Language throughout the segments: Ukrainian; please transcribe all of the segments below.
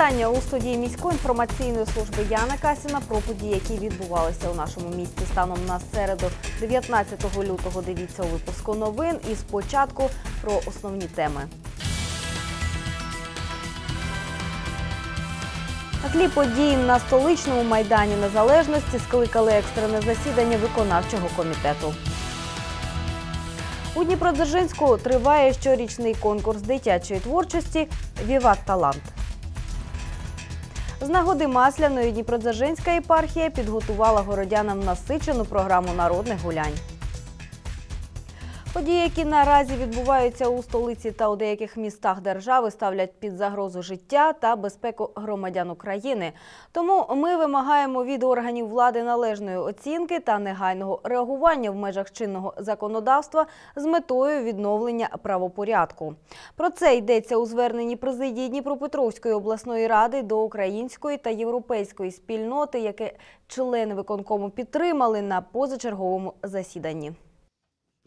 Вітання у студії міської інформаційної служби Яна Касіна про події, які відбувалися у нашому місті станом на середу 19 лютого. Дивіться у випуску новин. І спочатку про основні теми. На тлі подій на столичному майдані Незалежності скликали екстрене засідання виконавчого комітету. У Дніпродзержинську триває щорічний конкурс дитячої творчості Віват Талант. З нагоди Масляної Дніпродзержинська єпархія підготувала городянам насичену програму народних гулянь. Події, які наразі відбуваються у столиці та у деяких містах держави, ставлять під загрозу життя та безпеку громадян України. Тому ми вимагаємо від органів влади належної оцінки та негайного реагування в межах чинного законодавства з метою відновлення правопорядку. Про це йдеться у зверненні президії Дніпропетровської обласної ради до української та європейської спільноти, яке члени виконкому підтримали на позачерговому засіданні.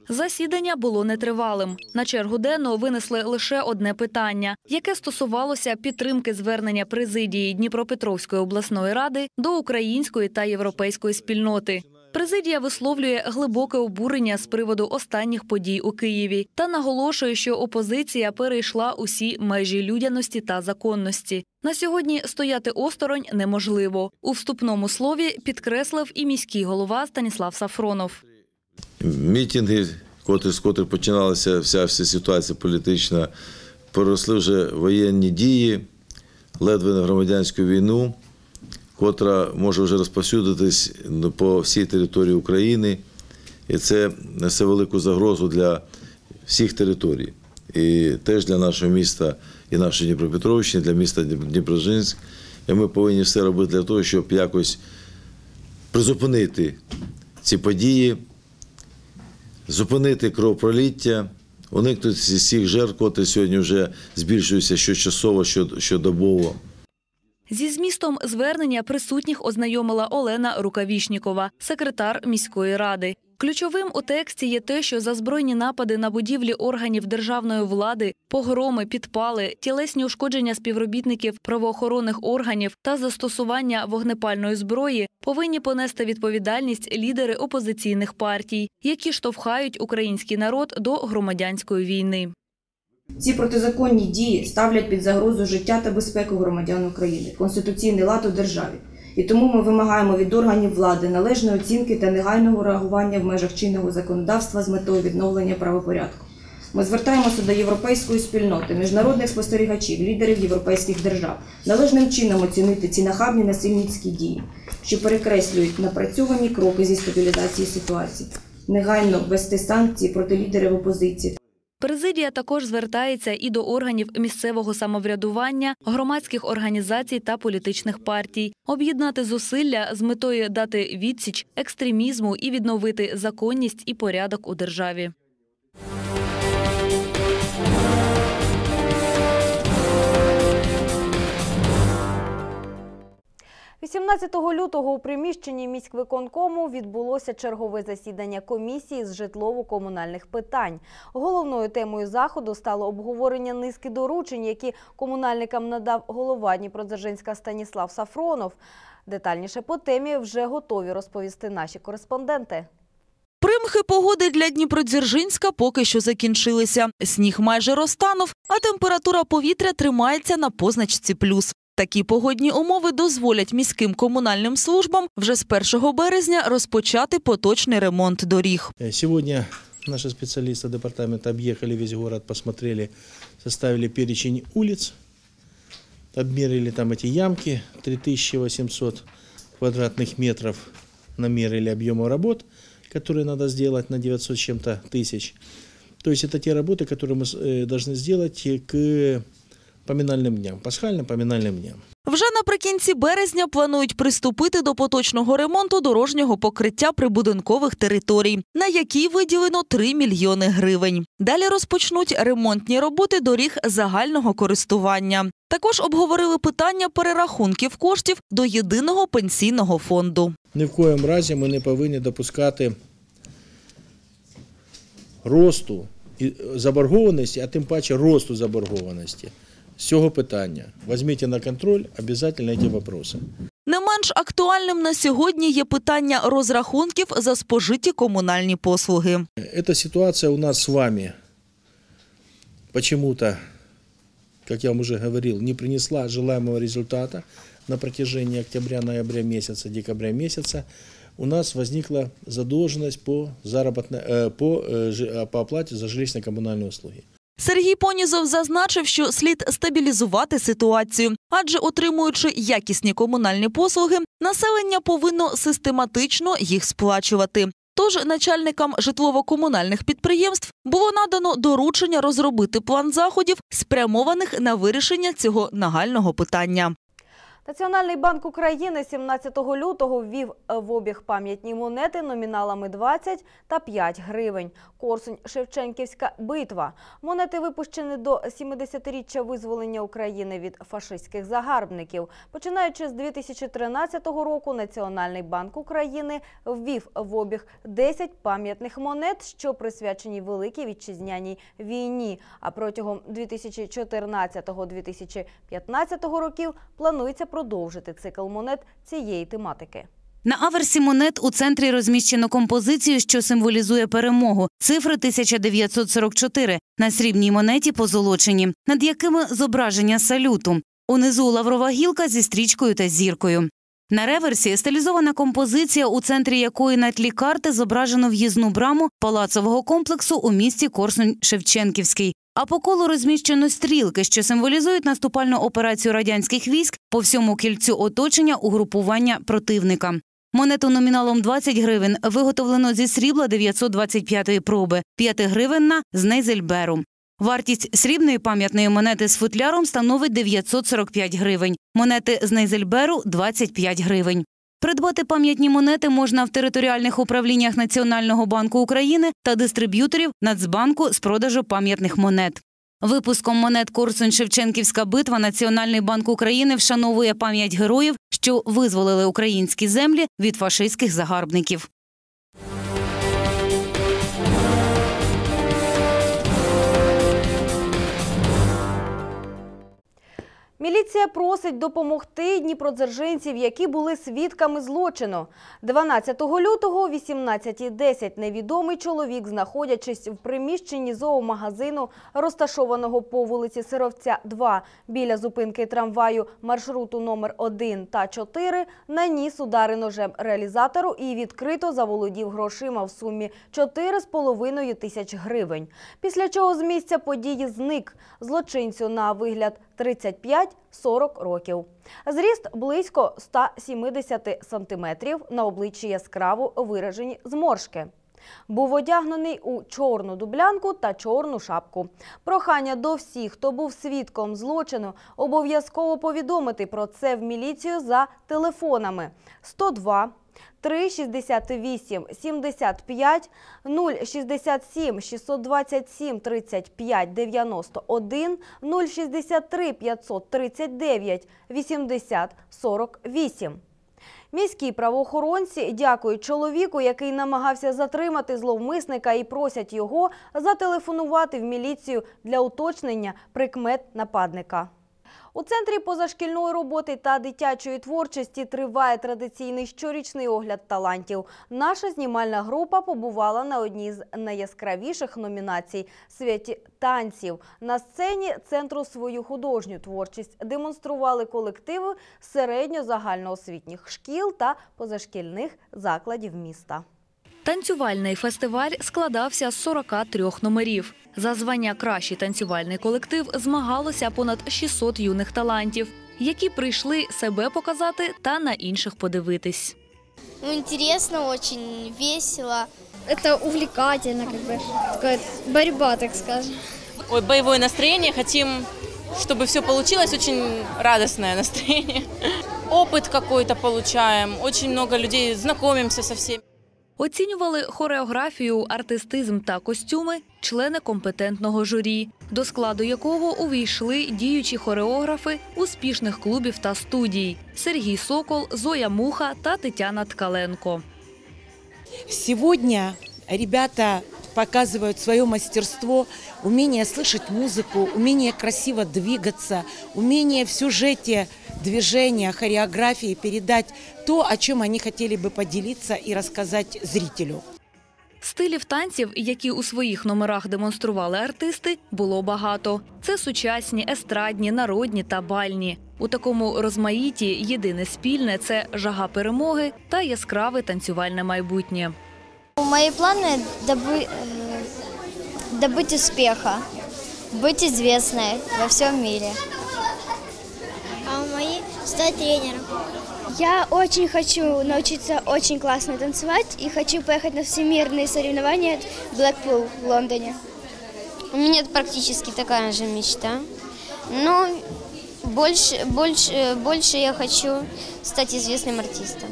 Засідання було нетривалим. На чергу денного винесли лише одне питання, яке стосувалося підтримки звернення президії Дніпропетровської обласної ради до української та європейської спільноти. Президія висловлює глибоке обурення з приводу останніх подій у Києві та наголошує, що опозиція перейшла усі межі людяності та законності. На сьогодні стояти осторонь неможливо. У вступному слові підкреслив і міський голова Станіслав Сафронов. Мітинги, котрі, з котрих починалася вся, вся ситуація політична, переросли вже воєнні дії, ледве на громадянську війну, котра може вже розповсюдитись по всій території України. І це несе велику загрозу для всіх територій. І теж для нашого міста і нашої Дніпропетровщини, для міста Дніпрожинськ. І ми повинні все робити для того, щоб якось призупинити ці події зупинити кровопроліття, уникнути всіх жертв, котрі сьогодні вже збільшуються щочасово, щодобово. Зі змістом звернення присутніх ознайомила Олена Рукавішнікова, секретар міської ради. Ключовим у тексті є те, що за збройні напади на будівлі органів державної влади, погроми, підпали, тілесні ушкодження співробітників правоохоронних органів та застосування вогнепальної зброї повинні понести відповідальність лідери опозиційних партій, які штовхають український народ до громадянської війни. Ці протизаконні дії ставлять під загрозу життя та безпеку громадян України, конституційний лад у державі. І тому ми вимагаємо від органів влади належної оцінки та негайного реагування в межах чинного законодавства з метою відновлення правопорядку. Ми звертаємося до європейської спільноти, міжнародних спостерігачів, лідерів європейських держав, належним чином оцінити ці нахабні насильницькі дії, що перекреслюють напрацьовані кроки зі стабілізації ситуації, негайно ввести санкції проти лідерів опозиції. Президія також звертається і до органів місцевого самоврядування, громадських організацій та політичних партій, об'єднати зусилля з метою дати відсіч екстремізму і відновити законність і порядок у державі. 18 лютого у приміщенні міськвиконкому відбулося чергове засідання комісії з житлово-комунальних питань. Головною темою заходу стало обговорення низки доручень, які комунальникам надав голова Дніпродзержинська Станіслав Сафронов. Детальніше по темі вже готові розповісти наші кореспонденти. Примхи погоди для Дніпродзержинська поки що закінчилися. Сніг майже розтанув, а температура повітря тримається на позначці плюс. Такі погодні умови дозволять міським комунальним службам вже з 1 березня розпочати поточний ремонт доріг. Сьогодні наші спеціалісти департаменту об'їхали весь город, посмотрели, составили перечень улиц, обмерили там эти ямки, 3800 квадратных метров намерили объема работ, которые надо сделать на 900 с чем-то тысяч. То есть это те работы, которые мы должны сделать к поминальным дням, пасхальным поминальным дням. Вже наприкінці березня планують приступити до поточного ремонту дорожнього покриття прибудинкових територій, на який виділено 3 мільйони гривень. Далі розпочнуть ремонтні роботи доріг загального користування. Також обговорили питання перерахунків коштів до єдиного пенсійного фонду. Ні в коєму разі ми не повинні допускати росту і- заборгованості, а тим паче росту заборгованості. З цього питання. Візьміть на контроль обов'язково ці питання. Не менш актуальним на сьогодні є питання розрахунків за спожиті комунальні послуги. Эта ситуация у нас с вами почему-то, как я вам уже говорил, не принесла желаемого результата на протяжении октября-ноября месяца, декабря месяца. У нас возникла задолженность по, заработной, э, по, э, жи- по оплате за жилищно-коммунальные услуги. Сергій Понізов зазначив, що слід стабілізувати ситуацію, адже отримуючи якісні комунальні послуги, населення повинно систематично їх сплачувати. Тож начальникам житлово-комунальних підприємств було надано доручення розробити план заходів, спрямованих на вирішення цього нагального питання. Національний банк України 17 лютого ввів е, в обіг пам'ятні монети номіналами 20 та 5 гривень. Корсунь Шевченківська битва. Монети випущені до 70-річчя визволення України від фашистських загарбників. Починаючи з 2013 року, Національний банк України ввів в обіг 10 пам'ятних монет, що присвячені Великій вітчизняній війні. А протягом 2014-2015 років планується продовжити цикл монет цієї тематики. На аверсі монет у центрі розміщено композицію, що символізує перемогу. Цифри 1944 на срібній монеті позолочені, над якими зображення салюту. Унизу лаврова гілка зі стрічкою та зіркою. На реверсі стилізована композиція, у центрі якої на тлі карти зображено в'їзну браму палацового комплексу у місті Корсунь-Шевченківський. А по колу розміщено стрілки, що символізують наступальну операцію радянських військ по всьому кільцю оточення угрупування противника. Монету номіналом 20 гривень виготовлено зі срібла 925-ї проби, 5 гривенна з Нейзельберу. Вартість срібної пам'ятної монети з футляром становить 945 гривень, монети з Нейзельберу – 25 гривень. Придбати пам'ятні монети можна в територіальних управліннях Національного банку України та дистриб'юторів Нацбанку з продажу пам'ятних монет. Випуском монет Корсунь Шевченківська битва Національний банк України вшановує пам'ять героїв, що визволили українські землі від фашистських загарбників. Міліція просить допомогти дніпродзержинців, які були свідками злочину. 12 лютого о 18.10 невідомий чоловік, знаходячись в приміщенні зоомагазину, розташованого по вулиці Сировця, 2, біля зупинки трамваю маршруту номер 1 та 4, наніс удари ножем реалізатору і відкрито заволодів грошима в сумі 4,5 тисяч гривень. Після чого з місця події зник злочинцю на вигляд 35-40 років. Зріст близько 170 сантиметрів, на обличчі яскраво виражені зморшки. Був одягнений у чорну дублянку та чорну шапку. Прохання до всіх, хто був свідком злочину, обов'язково повідомити про це в міліцію за телефонами 102 368 75 067 627 35 91 063 539 80 48. Міські правоохоронці дякують чоловіку, який намагався затримати зловмисника і просять його зателефонувати в міліцію для уточнення прикмет нападника. У центрі позашкільної роботи та дитячої творчості триває традиційний щорічний огляд талантів. Наша знімальна група побувала на одній з найяскравіших номінацій святі танців. На сцені центру свою художню творчість демонстрували колективи середньо-загальноосвітніх шкіл та позашкільних закладів міста. Танцювальний фестиваль складався з 43 номерів. За звання Кращий танцювальний колектив змагалося понад 600 юних талантів, які прийшли себе показати та на інших подивитись. Ну, интересно, очень весело. Это увлекательно, как бы такая борьба, так скажем. Ой, боевое настроение. Хотим чтобы все получилось, очень радостное настроение. Опыт какой-то получаем, очень много людей, знакомимся со всеми. Оцінювали хореографію, артистизм та костюми члени компетентного журі, до складу якого увійшли діючі хореографи успішних клубів та студій Сергій Сокол, Зоя Муха та Тетяна Ткаленко. Сегодня ребята показывают свое мастерство, умение слышать музыку, умение красиво двигаться, умение в сюжете движения, хореографии передать то, о чем они хотели бы поделиться и рассказать зрителю. Стилів танців, які у своїх номерах демонстрували артисти, було багато. Це сучасні, естрадні, народні та бальні. У такому розмаїті єдине спільне це жага перемоги та яскраве танцювальне майбутнє. Мои планы добы- э, добыть успеха, быть известной во всем мире. А мои стать тренером. Я очень хочу научиться очень классно танцевать и хочу поехать на всемирные соревнования в Блэкпул в Лондоне. У меня практически такая же мечта. Но больше, больше, больше я хочу стать известным артистом.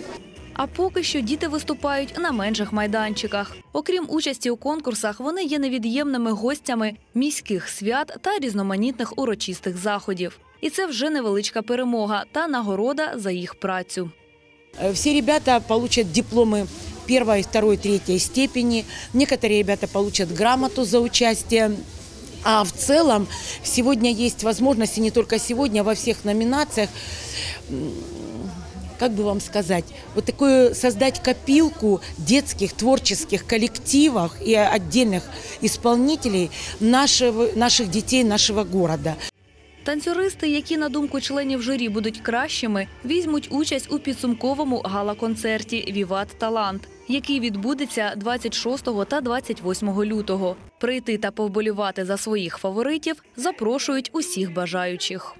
А поки що діти виступають на менших майданчиках. Окрім участі у конкурсах, вони є невід'ємними гостями міських свят та різноманітних урочистих заходів. І це вже невеличка перемога та нагорода за їх працю. Э, Все ребята получат дипломы первой, второй, третьей степени. Некоторые ребята получат грамоту за участие. А в целом сегодня есть возможности, не только сегодня, а во всех номинациях, м, как бы вам сказать, вот такую создать копилку детских творческих коллективов и отдельных исполнителей нашего, наших детей нашего города. Танцюристи, які на думку членів журі будуть кращими, візьмуть участь у підсумковому гала-концерті Віват Талант, який відбудеться 26 та 28 лютого. Прийти та повболювати за своїх фаворитів запрошують усіх бажаючих.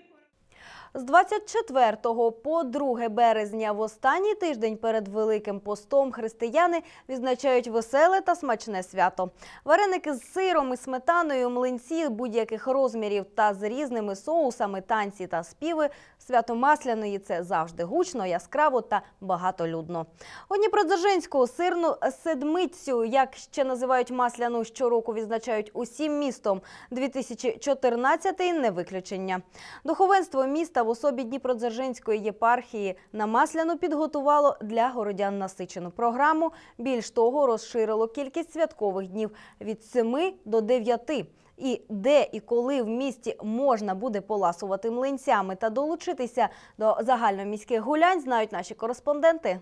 З 24 по 2 березня в останній тиждень перед Великим постом християни відзначають веселе та смачне свято. Вареники з сиром і сметаною, млинці будь-яких розмірів та з різними соусами, танці та співи. Свято Масляної – це завжди гучно, яскраво та багатолюдно. У Дніпродзержинську сирну седмицю, як ще називають масляну, щороку відзначають усім містом. 2014 не виключення. Духовенство міста в особі Дніпродзержинської єпархії на Масляну підготувало для городян насичену програму. Більш того, розширило кількість святкових днів від 7 до 9. І де і коли в місті можна буде поласувати млинцями та долучитися до загальноміських гулянь, знають наші кореспонденти.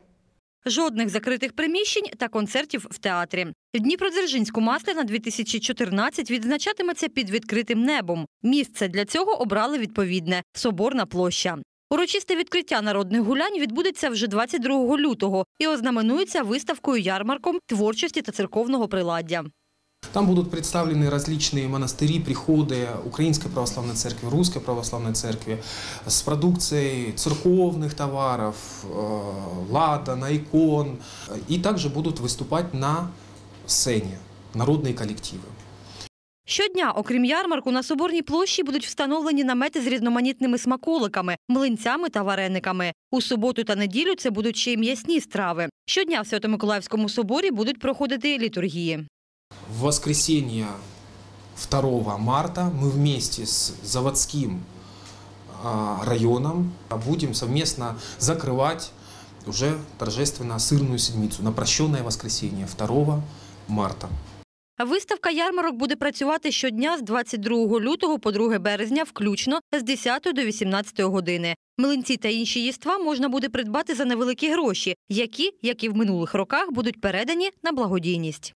Жодних закритих приміщень та концертів в театрі. Дніпродзержинську масляна 2014 відзначатиметься під відкритим небом. Місце для цього обрали відповідне Соборна площа. Урочисте відкриття народних гулянь відбудеться вже 22 лютого і ознаменується виставкою ярмарком творчості та церковного приладдя. Там будут представлены различные монастыри, приходы Украинской Православной Церкви, Русской Православной Церкви с продукцией церковных товаров, э, ладан, икон. И также будут выступать на сцене народные коллективы. Щодня, окрім ярмарку, на Соборній площі будуть встановлені намети з різноманітними смаколиками, млинцями та варениками. У суботу та неділю це будуть ще й м'ясні страви. Щодня в Свято-Миколаївському соборі будуть проходити літургії. В воскресенье 2 марта мы вместе с заводским а, районом будем совместно закрывать уже торжественно сырную седмицу на прощенное воскресенье 2 марта. Виставка ярмарок буде працювати щодня з 22 лютого по 2 березня, включно з 10 до 18 години. Млинці та інші їства можна буде придбати за невеликі гроші, які, як і в минулих роках, будуть передані на благодійність.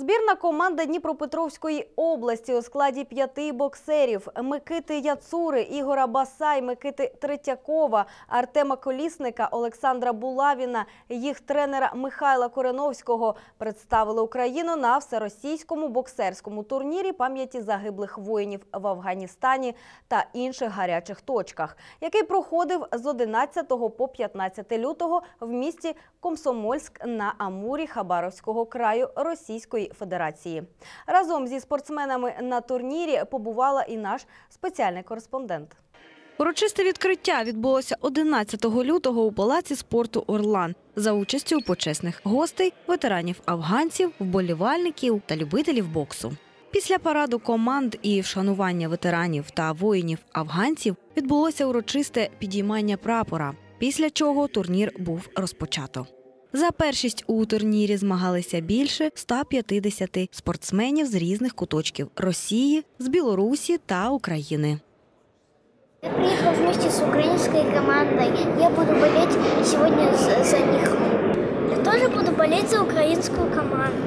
Збірна команда Дніпропетровської області у складі п'яти боксерів Микити Яцури, Ігора Басай, Микити Третьякова, Артема Колісника, Олександра Булавіна, їх тренера Михайла Кореновського представили Україну на всеросійському боксерському турнірі пам'яті загиблих воїнів в Афганістані та інших гарячих точках, який проходив з 11 по 15 лютого в місті Комсомольськ на Амурі Хабаровського краю Російської Федерації. Разом зі спортсменами на турнірі побувала і наш спеціальний кореспондент. Урочисте відкриття відбулося 11 лютого у палаці спорту Орлан за участю почесних гостей, ветеранів афганців, вболівальників та любителів боксу. Після параду команд і вшанування ветеранів та воїнів афганців відбулося урочисте підіймання прапора, після чого турнір був розпочато. За першість у турнірі змагалися більше 150 спортсменів з різних куточків Росії, з Білорусі та України. Я приехал вместе с украинской командой. Я буду болеть сегодня за, них. Я тоже буду болеть за украинскую команду.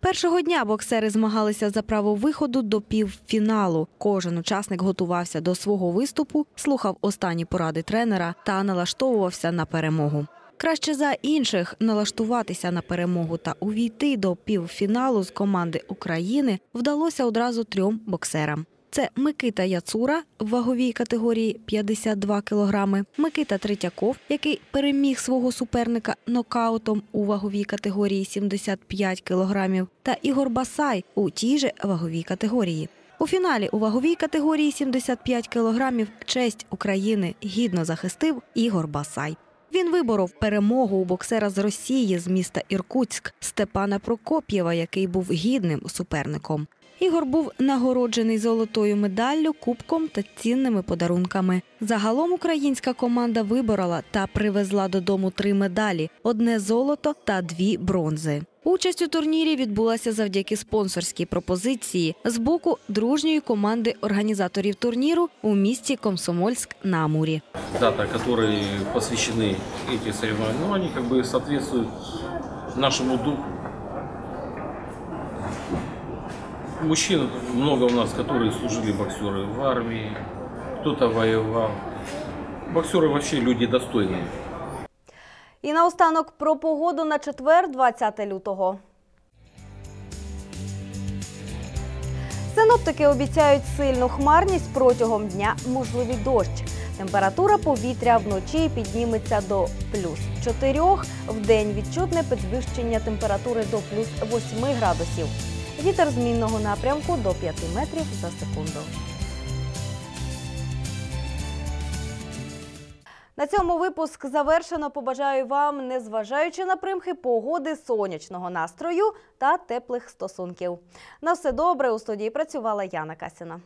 Першого дня боксери змагалися за право виходу до півфіналу. Кожен учасник готувався до свого виступу, слухав останні поради тренера та налаштовувався на перемогу. Краще за інших налаштуватися на перемогу та увійти до півфіналу з команди України вдалося одразу трьом боксерам. Це Микита Яцура в ваговій категорії 52 кілограми, Микита Третьяков, який переміг свого суперника нокаутом у ваговій категорії 75 кілограмів, та Ігор Басай у тій же ваговій категорії. У фіналі у ваговій категорії 75 кілограмів честь України гідно захистив Ігор Басай. Він виборов перемогу у боксера з Росії з міста Іркутськ Степана Прокоп'єва, який був гідним суперником. Ігор був нагороджений золотою медаллю, кубком та цінними подарунками. Загалом українська команда виборола та привезла додому три медалі: одне золото та дві бронзи. Участь у турнірі відбулася завдяки спонсорській пропозиції з боку дружньої команди організаторів турніру у місті Комсомольськ на Амурі. дата, которые посвящены эти соревнования, ну, они как бы соответствуют нашему духу. Мужчин много у нас, которые служили боксеры в армии, кто-то воевал. Боксеры вообще люди достойные. І наостанок про погоду на четвер, 20 лютого. Синоптики обіцяють сильну хмарність протягом дня, можливий дощ. Температура повітря вночі підніметься до плюс 4, в день відчутне підвищення температури до плюс 8 градусів. Вітер змінного напрямку до 5 метрів за секунду. На цьому випуск завершено. Побажаю вам, незважаючи на примхи погоди, сонячного настрою та теплих стосунків. На все добре у студії працювала Яна Касіна.